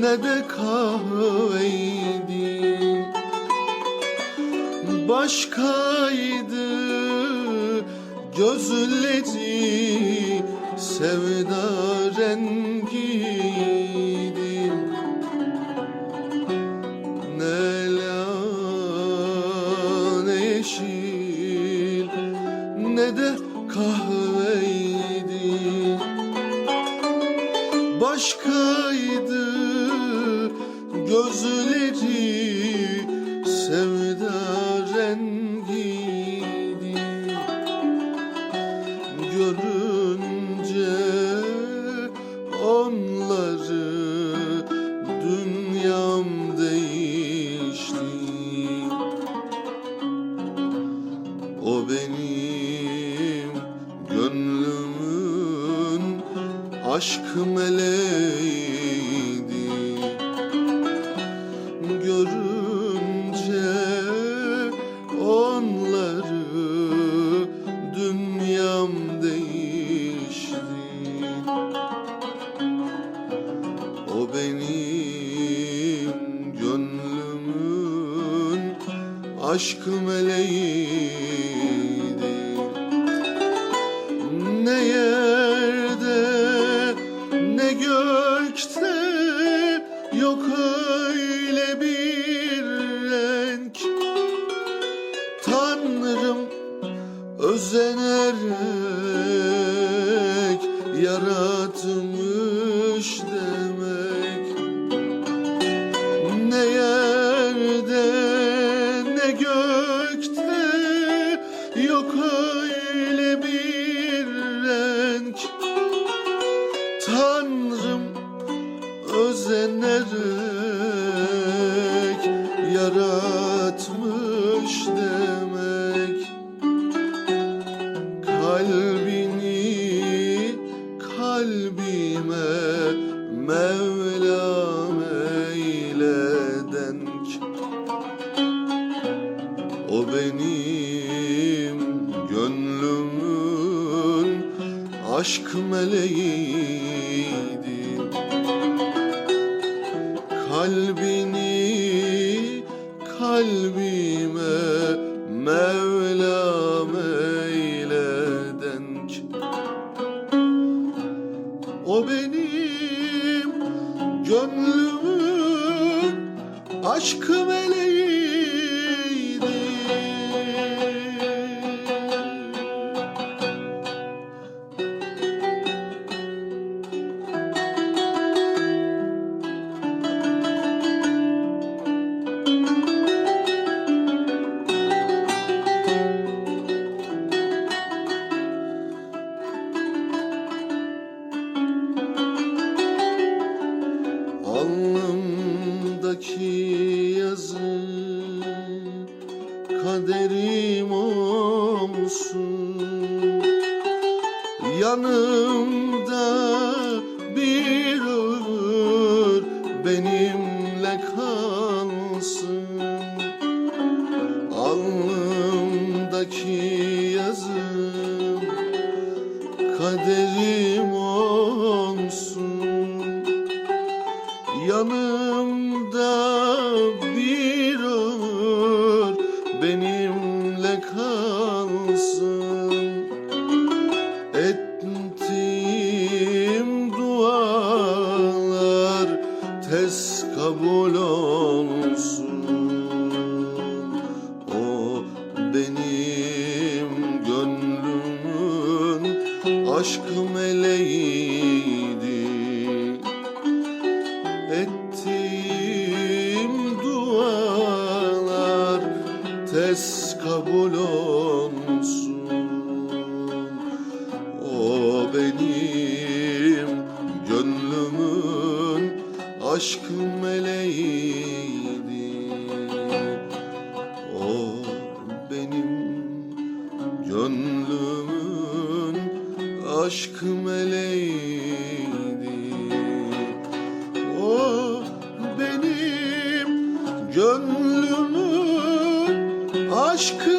ne de kahveydi Başkaydı. Gözleri sevda rengiydi. Ne lale yeşil ne de gözleri sevda rengiydi. Görünce onları dünyam değişti. O benim gönlümün aşk meleğiydi Görünce onları dünyam değişti. O benim gönlümün aşk meleğiydi özenerek yaratmış demek. Ne yerde ne gökte yok öyle bir renk. Tanrım özenerek yaratmış demek Kalbini kalbime Mevlam eyle denk O benim gönlümün aşk meleğiydi. Kalbini kalbime gönlümün aşk Alnımdaki yazı kaderim olsun. Yanımda bir ömür benimle kalsın. Alnımdaki yazım kaderim aşk meleğiydi Ettiğim dualar tez kabul olsun. O benim gönlümün aşk meleğiydi O benim gönlümün aşk meleğiydi O benim gönlümün aşkı